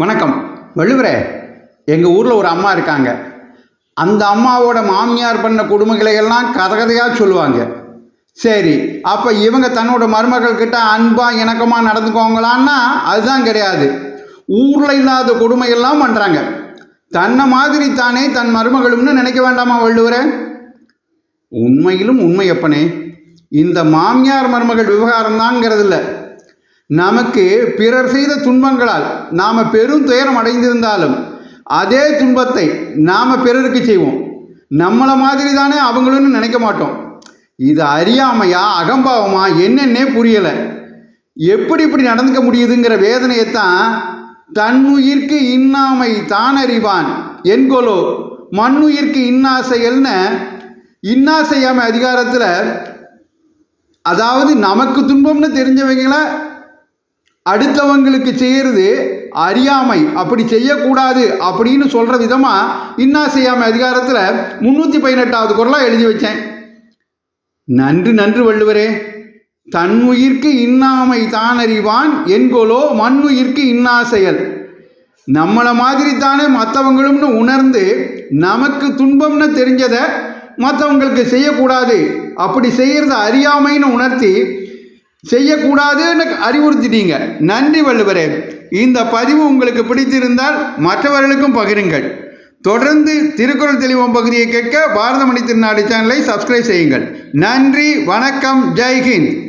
வணக்கம். வள்ளுவரே எங்கள் ஊரில் ஒரு அம்மா இருக்காங்க. அந்த அம்மாவோட மாமியார் பண்ண கொடுமைகளை எல்லாம் கதகதையாக சொல்லுவாங்க. சரி அப்போ இவங்க தன்னோட மருமகள் கிட்ட அன்பாக இணக்கமாக நடந்துக்கோங்களான்னா அதுதான் கிடையாது. ஊரில் இல்லாத கொடுமையெல்லாம் பண்ணுறாங்க தன்னை மாதிரி தானே தன் மருமகளும்னு நினைக்க வேண்டாமா வள்ளுவரே? உண்மையிலும் உண்மை எப்பனே இந்த மாமியார் மருமகள் விவகாரம் தான்ங்கிறது இல்லை நமக்கு பிறர் செய்த துன்பங்களால் நாம் பெரும் துயரம் அடைந்திருந்தாலும் அதே துன்பத்தை நாம் பிறருக்கு செய்வோம். நம்மளை மாதிரி தானே அவங்களும் நினைக்க மாட்டோம். இது அறியாமையா அகம்பாவமா என்னென்னே புரியலை. எப்படி இப்படி நடந்துக்க முடியுதுங்கிற வேதனையைத்தான் தன்னுயிர்க்கு இன்னாமை தான் அறிவான் என்கொலோ மண்ணுயிர்க்கு இன்னாசைகள்னு இன்னாசையாமை அதிகாரத்தில் அதாவது நமக்கு துன்பம்னு தெரிஞ்சவங்களை அடுத்தவங்களுக்கு செய்கிறது அறியாமை. அப்படி செய்யக்கூடாது அப்படின்னு சொல்கிற விதமாக இன்னா செய்யாமை அதிகாரத்தில் முந்நூற்றி பதினெட்டாவது குரலாக எழுதி வச்சேன். நன்று நன்று வள்ளுவரே தன்னுயிர்க்கு இன்னாமை தான் அறிவான் என்கொலோ மண்ணுயிர்க்கு இன்னா செயல் நம்மளை மாதிரி தானே மற்றவங்களும்னு உணர்ந்து நமக்கு துன்பம்னு தெரிஞ்சதை மற்றவங்களுக்கு செய்யக்கூடாது. அப்படி செய்கிறத அறியாமைன்னு உணர்த்தி செய்யக்கூடாதுன்னு அறிவுறுத்திட்டீங்க. நன்றி வள்ளுவரே. இந்த பதிவு உங்களுக்கு பிடித்திருந்தால் மற்றவர்களுக்கும் பகிருங்கள். தொடர்ந்து திருக்குறள் தெளிவம் பகுதியை கேட்க பாரதமணி திருநாடு சேனலை சப்ஸ்கிரைப் செய்யுங்கள். நன்றி வணக்கம் ஜெய்ஹிந்த்